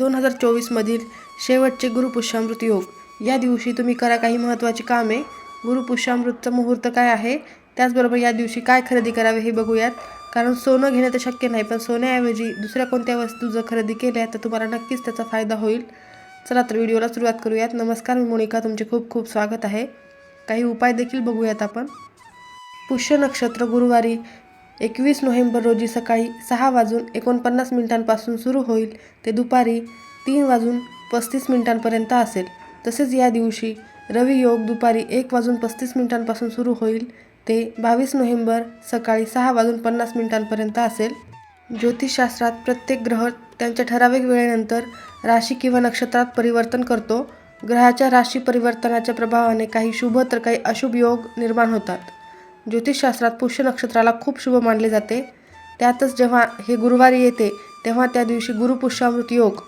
दोन हजार चोवीसमधील शेवटचे गुरुपुष्यामृत योग. या दिवशी तुम्ही करा काही महत्त्वाची कामे. गुरुपुष्यामृतचा मुहूर्त काय आहे? त्याचबरोबर या दिवशी काय खरेदी करावे हे बघूयात. कारण सोनं घेणं तर शक्य नाही पण सोन्याऐवजी दुसऱ्या कोणत्या वस्तू जर खरेदी केल्या तर तुम्हाला नक्कीच त्याचा फायदा होईल. चला तर व्हिडिओला सुरुवात करूयात. नमस्कार मी मोनिका. तुमचे खूप खूप स्वागत आहे. काही उपाय देखील बघूयात आपण. पुष्य नक्षत्र गुरुवारी एकवीस नोव्हेंबर रोजी सकाळी सहा वाजून एकोणपन्नास मिनिटांपासून सुरू होईल ते दुपारी तीन वाजून पस्तीस मिनिटांपर्यंत असेल. तसेच या दिवशी रवियोग दुपारी एक वाजून पस्तीस मिनिटांपासून सुरू होईल ते बावीस नोव्हेंबर सकाळी सहा वाजून पन्नास मिनिटांपर्यंत असेल. ज्योतिषशास्त्रात प्रत्येक ग्रह त्यांच्या ठराविक वेळेनंतर राशी किंवा नक्षत्रात परिवर्तन करतो. ग्रहाच्या राशी परिवर्तनाच्या प्रभावाने काही शुभ तर काही अशुभ योग निर्माण होतात. ज्योतिषशास्त्रात पुष्य नक्षत्राला खूप शुभ मानले जाते. त्यातच जेव्हा हे गुरुवारी येते तेव्हा त्या दिवशी गुरुपुष्यामृत योग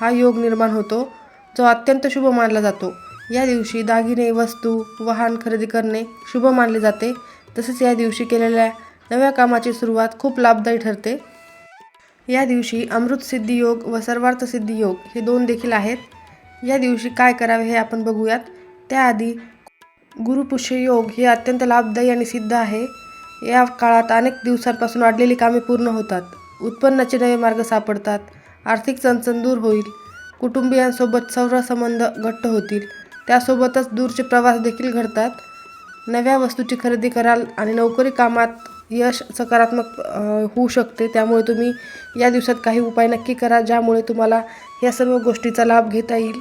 हा योग निर्माण होतो जो अत्यंत शुभ मानला जातो. या दिवशी दागिने वस्तू वाहन खरेदी करणे शुभ मानले जाते. तसेच या दिवशी केलेल्या नव्या कामाची सुरुवात खूप लाभदायी ठरते. या दिवशी अमृतसिद्धी योग व सर्वार्थ सिद्धी योग हे दोन देखील आहेत. या दिवशी काय करावे हे आपण बघूयात. त्याआधी गुरुपुष्य योग हे अत्यंत लाभदायी आणि सिद्ध आहे. या काळात अनेक दिवसांपासून वाढलेली कामे पूर्ण होतात. उत्पन्नाचे नवे मार्ग सापडतात. आर्थिक चणचण दूर होईल. कुटुंबियांसोबत संबंध घट्ट होतील. त्यासोबतच दूरचे प्रवास देखील घडतात. नव्या वस्तूची खरेदी कराल आणि नोकरी कामात यश सकारात्मक होऊ शकते. त्यामुळे तुम्ही या दिवसात काही उपाय नक्की करा ज्यामुळे तुम्हाला या सर्व गोष्टीचा लाभ घेता येईल.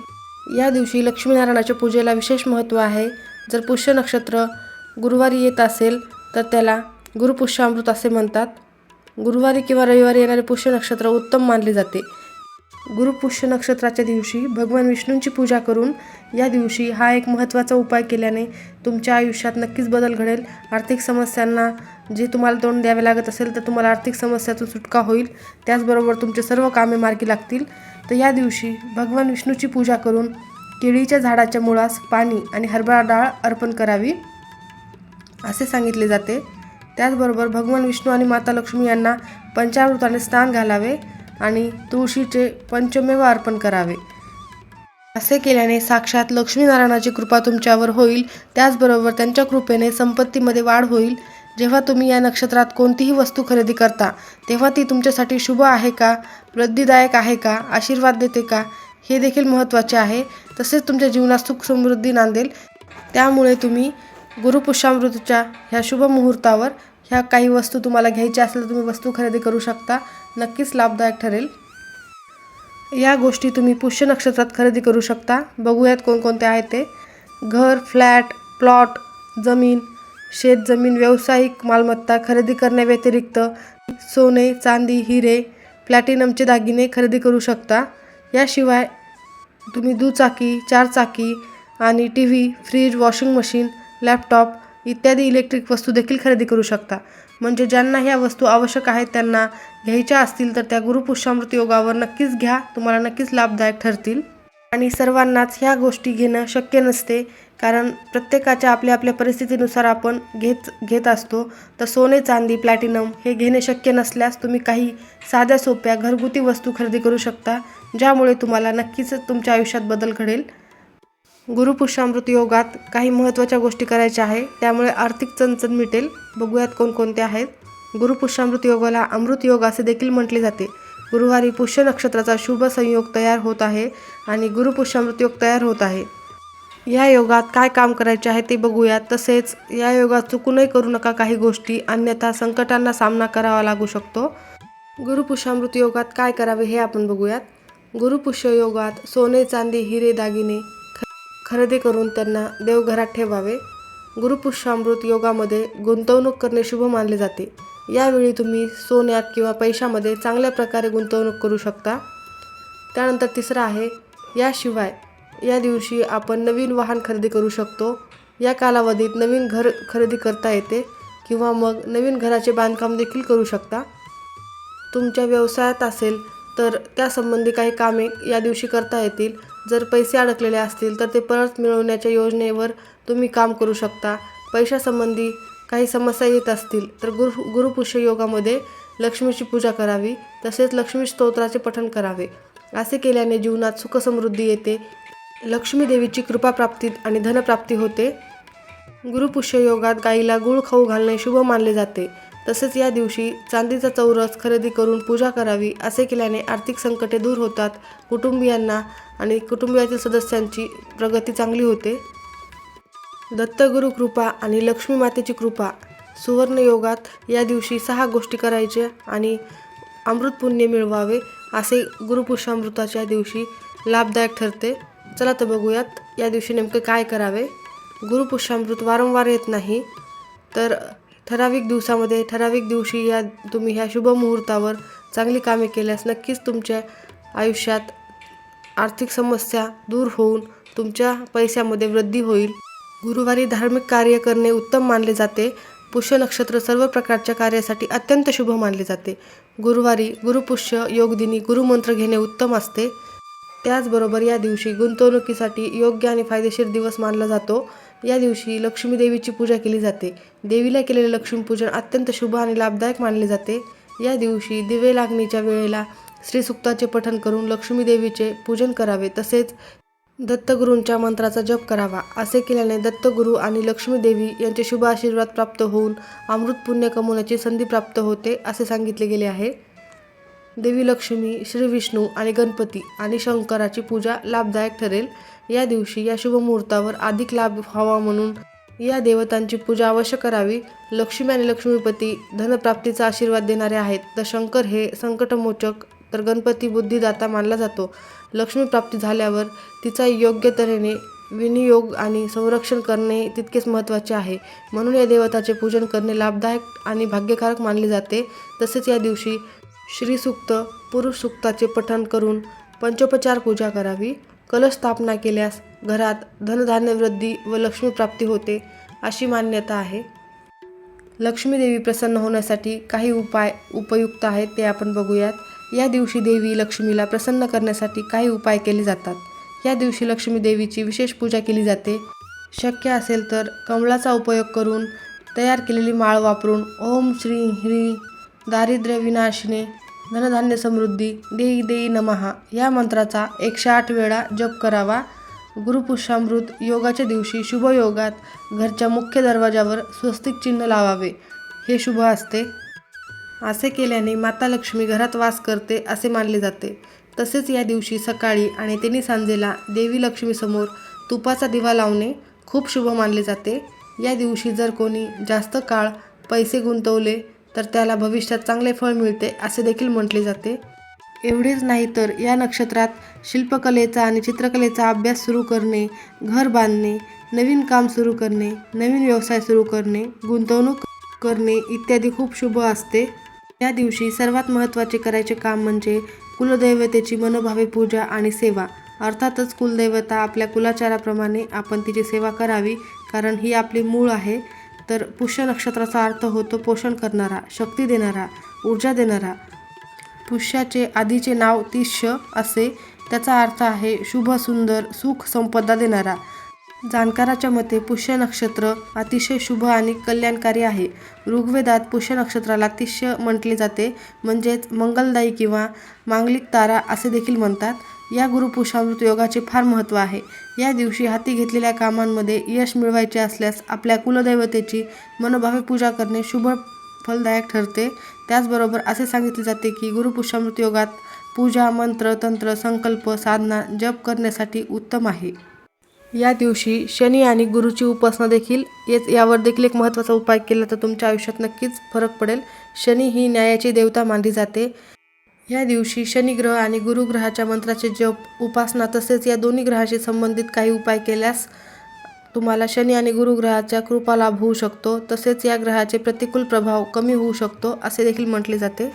या दिवशी लक्ष्मीनारायणाच्या पूजेला विशेष महत्त्व आहे. जर पुष्य नक्षत्र गुरुवारी येत असेल तर त्याला गुरुपुष्यामृत असे म्हणतात. गुरुवारी किंवा रविवारी येणारे पुष्य नक्षत्र उत्तम मानले जाते. गुरुपुष्य नक्षत्राच्या दिवशी भगवान विष्णूंची पूजा करून या दिवशी हा एक महत्त्वाचा उपाय केल्याने तुमच्या आयुष्यात नक्कीच बदल घडेल. आर्थिक समस्यांना जे तुम्हाला तोंड द्यावे लागत असेल तर तुम्हाला आर्थिक समस्यातून सुटका होईल. त्याचबरोबर तुमचे सर्व कामे मार्गी लागतील. तर या दिवशी भगवान विष्णूची पूजा करून केळीच्या झाडाच्या मुळास पाणी आणि हरभरा डाळ अर्पण करावी असे सांगितले जाते. त्याचबरोबर भगवान विष्णू आणि माता लक्ष्मी यांना पंचामृताने स्नान घालावे आणि तुळशीचे पंचमेव अर्पण करावे. असे केल्याने साक्षात लक्ष्मीनारायणाची कृपा तुमच्यावर होईल. त्याचबरोबर त्यांच्या कृपेने संपत्तीमध्ये वाढ होईल. जेव्हा तुम्ही या नक्षत्रात कोणतीही वस्तू खरेदी करता तेव्हा ती तुमच्यासाठी शुभ आहे का वृद्धिदायक आहे का आशीर्वाद देते का हे देखील महत्त्वाचे आहे. तसेच तुमच्या जीवनात सुख समृद्धी नांदेल. त्यामुळे तुम्ही गुरुपुष्यामृतच्या ह्या शुभ मुहूर्तावर ह्या काही वस्तू तुम्हाला घ्यायच्या असल्या तर तुम्ही वस्तू खरेदी करू शकता. नक्कीच लाभदायक ठरेल. या गोष्टी तुम्ही पुष्य नक्षत्रात खरेदी करू शकता. बघूयात कोणकोणते आहेत ते. घर फ्लॅट प्लॉट जमीन शेतजमीन व्यावसायिक मालमत्ता खरेदी करण्याव्यतिरिक्त सोने चांदी हिरे प्लॅटिनमचे दागिने खरेदी करू शकता. याशिवाय तुम्ही दुचाकी चारचाकी आणि T V fridge washing machine laptop इत्यादी इलेक्ट्रिक वस्तू देखील खरेदी करू शकता. म्हणजे ज्यांना ह्या वस्तू आवश्यक आहेत त्यांना घ्यायच्या असतील तर त्या गुरुपुष्यामृत योगावर नक्कीच घ्या. तुम्हाला नक्कीच लाभदायक ठरतील. आणि सर्वांनाच ह्या गोष्टी घेणं शक्य नसते. कारण प्रत्येकाच्या आपल्या आपल्या परिस्थितीनुसार आपण घेत घेत असतो. तर सोने चांदी प्लॅटिनम हे घेणे शक्य नसल्यास तुम्ही काही साध्या सोप्या घरगुती वस्तू खरेदी करू शकता ज्यामुळे तुम्हाला नक्कीच तुमच्या आयुष्यात बदल घडेल. गुरुपुष्यामृत योगात काही महत्त्वाच्या गोष्टी करायच्या आहे. त्यामुळे आर्थिक चणचण मिटेल. बघूयात कोणकोणते आहेत. गुरुपुष्यामृत योगाला अमृत योग असे देखील म्हटले जाते. गुरुवारी पुष्य नक्षत्राचा शुभ संयोग तयार होत आहे आणि गुरुपुष्यामृत योग तयार होत आहे. या योगात काय काम करायचे आहे ते बघूयात तसेच या योगात चुकूनही करू नका काही गोष्टी अन्यथा संकटांना सामना करावा लागू शकतो. गुरुपुष्यामृत योगात काय करावे हे आपण बघूयात. गुरुपुष्य योगात सोने चांदी हिरे दागिने खरेदी करून त्यांना देवघरात ठेवावे. गुरुपुष्यामृत योगामध्ये गुंतवणूक करणे शुभ मानले जाते. यावेळी तुम्ही सोन्यात किंवा पैशामध्ये चांगल्या प्रकारे गुंतवणूक करू शकता. त्यानंतर तिसरं आहे याशिवाय या दिवशी आपण नवीन वाहन खरेदी करू शकतो. या कालावधीत नवीन घर खरेदी करता येते किंवा मग नवीन घराचे बांधकाम देखील करू शकता. तुमच्या व्यवसायात असेल तर त्यासंबंधी काही कामे या दिवशी करता येतील. जर पैसे अडकलेले असतील तर ते परत मिळवण्याच्या योजनेवर तुम्ही काम करू शकता. पैशासंबंधी काही समस्या येत असतील तर गुरु गुरुपुष्य योगामध्ये लक्ष्मीची पूजा करावी. तसेच लक्ष्मी स्तोत्राचे पठण करावे. असे केल्याने जीवनात सुखसमृद्धी येते. लक्ष्मी देवीची कृपाप्राप्ती आणि धनप्राप्ती होते. गुरुपुष्य योगात गाईला गुळ खाऊ घालणे शुभ मानले जाते. तसेच या दिवशी चांदीचा चौरस खरेदी करून पूजा करावी असे केल्याने आर्थिक संकटे दूर होतात. कुटुंबियांना आणि कुटुंबियातील सदस्यांची प्रगती चांगली होते. दत्तगुरु कृपा आणि लक्ष्मी मातेची कृपा. सुवर्ण योगात या दिवशी सहा गोष्टी करायच्या आणि अमृत पुण्य मिळवावे असे गुरुपुष्यामृताच्या दिवशी लाभदायक ठरते. चला तर बघूयात या दिवशी नेमके काय करावे? गुरुपुष्यामृत वारंवार येत नाही तर ठराविक दिवसामध्ये ठराविक दिवशी या तुम्ही ह्या शुभ मुहूर्तावर चांगली कामे केल्यास नक्कीच तुमच्या आयुष्यात आर्थिक समस्या दूर होऊन तुमच्या पैशामध्ये वृद्धी होईल. गुरुवारी धार्मिक कार्य करणे उत्तम मानले जाते. पुष्य नक्षत्र सर्व प्रकारच्या कार्यासाठी अत्यंत शुभ मानले जाते. गुरुवारी गुरुपुष्य योगदिनी गुरुमंत्र घेणे उत्तम असते. त्याचबरोबर या दिवशी गुंतवणुकीसाठी योग्य आणि फायदेशीर दिवस मानला जातो. या दिवशी लक्ष्मी देवीची पूजा केली जाते. देवीला केलेले लक्ष्मीपूजन अत्यंत शुभ आणि लाभदायक मानले जाते. या दिवशी दिवे लागणीच्या वेळेला श्रीसुक्ताचे पठण करून लक्ष्मी देवीचे पूजन करावे. तसेच दत्तगुरूंच्या मंत्राचा जप करावा. असे केल्याने दत्तगुरू आणि लक्ष्मी देवी यांचे शुभ आशीर्वाद प्राप्त होऊन अमृत पुण्य कमवण्याची संधी प्राप्त होते असे सांगितले गेले आहे. देवी लक्ष्मी श्री विष्णू आणि गणपती आणि शंकराची पूजा लाभदायक ठरेल. या दिवशी या शुभमुहूर्तावर अधिक लाभ व्हावा म्हणून या देवतांची पूजा अवश्य करावी. लक्ष्मी आणि लक्ष्मीपती धनप्राप्तीचा आशीर्वाद देणारे आहेत. तर शंकर हे संकटमोचक तर गणपती बुद्धिदाता मानला जातो. लक्ष्मीप्राप्ती झाल्यावर तिचा योग्य तऱ्हेने विनियोग आणि संरक्षण करणे तितकेच महत्त्वाचे आहे. म्हणून या देवताचे पूजन करणे लाभदायक आणि भाग्यकारक मानले जाते. तसेच या दिवशी श्रीसूक्त पुरुष सूक्ताचे पठण करून पंचोपचार पूजा करावी. कलश स्थापना केल्यास घरात धनधान्यवृद्धी व लक्ष्मी प्राप्ती होते अशी मान्यता आहे. लक्ष्मीदेवी प्रसन्न होण्यासाठी काही उपाय उपयुक्त आहेत ते आपण बघूयात. या दिवशी देवी लक्ष्मीला प्रसन्न करण्यासाठी काही उपाय केले जातात. या दिवशी लक्ष्मी देवीची विशेष पूजा केली जाते. शक्य असेल तर कमळाचा उपयोग करून तयार केलेली माळ वापरून ओम श्री ह्री दारिद्र्य विनाशिने धनधान्य समृद्धी देई देई नमहा या मंत्राचा एकशे आठ वेळा जप करावा. गुरुपुष्यामृत योगाच्या दिवशी शुभ योगात घरच्या मुख्य दरवाजावर स्वस्तिक चिन्ह लावावे. हे शुभ असते. असे केल्याने माता लक्ष्मी घरात वास करते असे मानले जाते. तसेच या दिवशी सकाळी आणि त्यांनी सांजेला देवी लक्ष्मीसमोर तुपाचा दिवा लावणे खूप शुभ मानले जाते. या दिवशी जर कोणी जास्त काळ पैसे गुंतवले तर त्याला भविष्यात चांगले फळ मिळते असे देखील म्हटले जाते. एवढेच नाही तर या नक्षत्रात शिल्पकलेचा आणि चित्रकलेचा अभ्यास सुरू करणे घर बांधणे नवीन काम सुरू करणे नवीन व्यवसाय सुरू करणे गुंतवणूक करणे इत्यादी खूप शुभ असते. या दिवशी सर्वात महत्त्वाचे करायचे काम म्हणजे कुलदैवतेची मनोभावे पूजा आणि सेवा. अर्थातच कुलदैवता आपल्या कुलाचाराप्रमाणे आपण तिची सेवा करावी कारण ही आपली मूळ आहे. तर पुष्य नक्षत्राचा अर्थ होतो पोषण करणारा शक्ती देणारा ऊर्जा देणारा. पुष्याचे आधीचे नाव तिष्य असे त्याचा अर्थ आहे शुभ सुंदर सुख संपदा देणारा. जाणकाराच्या मते पुष्य नक्षत्र अतिशय शुभ आणि कल्याणकारी आहे. ऋग्वेदात पुष्य नक्षत्राला तिष्य म्हटले जाते म्हणजेच मंगलदायी किंवा मांगलिक तारा असे देखील म्हणतात. या गुरुपुषामृत योगाचे फार महत्त्व आहे. या दिवशी हाती घेतलेल्या कामांमध्ये यश मिळवायचे असल्यास आपल्या कुलदैवतेची मनोभावे पूजा करणे शुभ फलदायक ठरते. त्याचबरोबर असे सांगितले जाते की गुरुपुष्यामृत योगात पूजा मंत्र तंत्र संकल्प साधना जप करण्यासाठी उत्तम आहे. या दिवशी शनी आणि गुरुची उपासना देखील येच यावर देखील एक महत्त्वाचा उपाय केला तर तुमच्या आयुष्यात नक्कीच फरक पडेल. शनी ही न्यायाची देवता मानली जाते. या दिवशी शनिग्रह आणि गुरुग्रहाच्या मंत्राचे जप उपासना तसेच या दोन्ही ग्रहाशी संबंधित काही उपाय केल्यास तुम्हाला शनी आणि गुरुग्रहाच्या कृपा लाभ होऊ शकतो. तसेच या ग्रहाचे प्रतिकूल प्रभाव कमी होऊ शकतो असे देखील म्हटले जाते.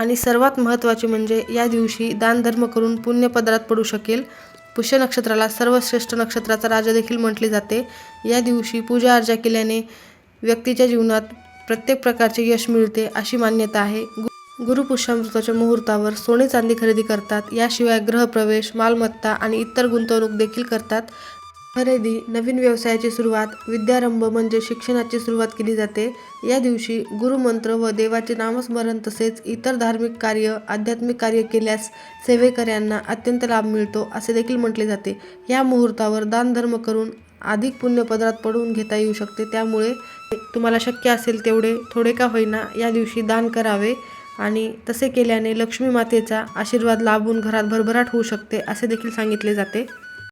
आणि सर्वात महत्त्वाचे म्हणजे या दिवशी दानधर्म करून पुण्यपदरात पडू शकेल. पुष्य नक्षत्राला सर्वश्रेष्ठ नक्षत्राचा राजा देखील म्हटले जाते. या दिवशी पूजा अर्चा केल्याने व्यक्तीच्या जीवनात प्रत्येक प्रकारचे यश मिळते अशी मान्यता आहे. गुरुपुष्यामृताच्या मुहूर्तावर सोने चांदी खरेदी करतात. याशिवाय ग्रहप्रवेश मालमत्ता आणि इतर गुंतवणूक देखील करतात. खरेदी नवीन व्यवसायाची सुरुवात विद्यारंभ म्हणजे शिक्षणाची सुरुवात केली जाते. या दिवशी गुरुमंत्र व देवाचे नामस्मरण तसेच इतर धार्मिक कार्य आध्यात्मिक कार्य केल्यास सेवेकऱ्यांना अत्यंत लाभ मिळतो असे देखील म्हटले जाते. या मुहूर्तावर दानधर्म करून अधिक पुण्यपदरात पडवून घेता येऊ शकते. त्यामुळे तुम्हाला शक्य असेल तेवढे थोडे का होईना या दिवशी दान करावे. आणि तसे केल्याने लक्ष्मी मातेचा आशीर्वाद लाभून घरात भरभराट होऊ शकते असे देखील सांगितले जाते.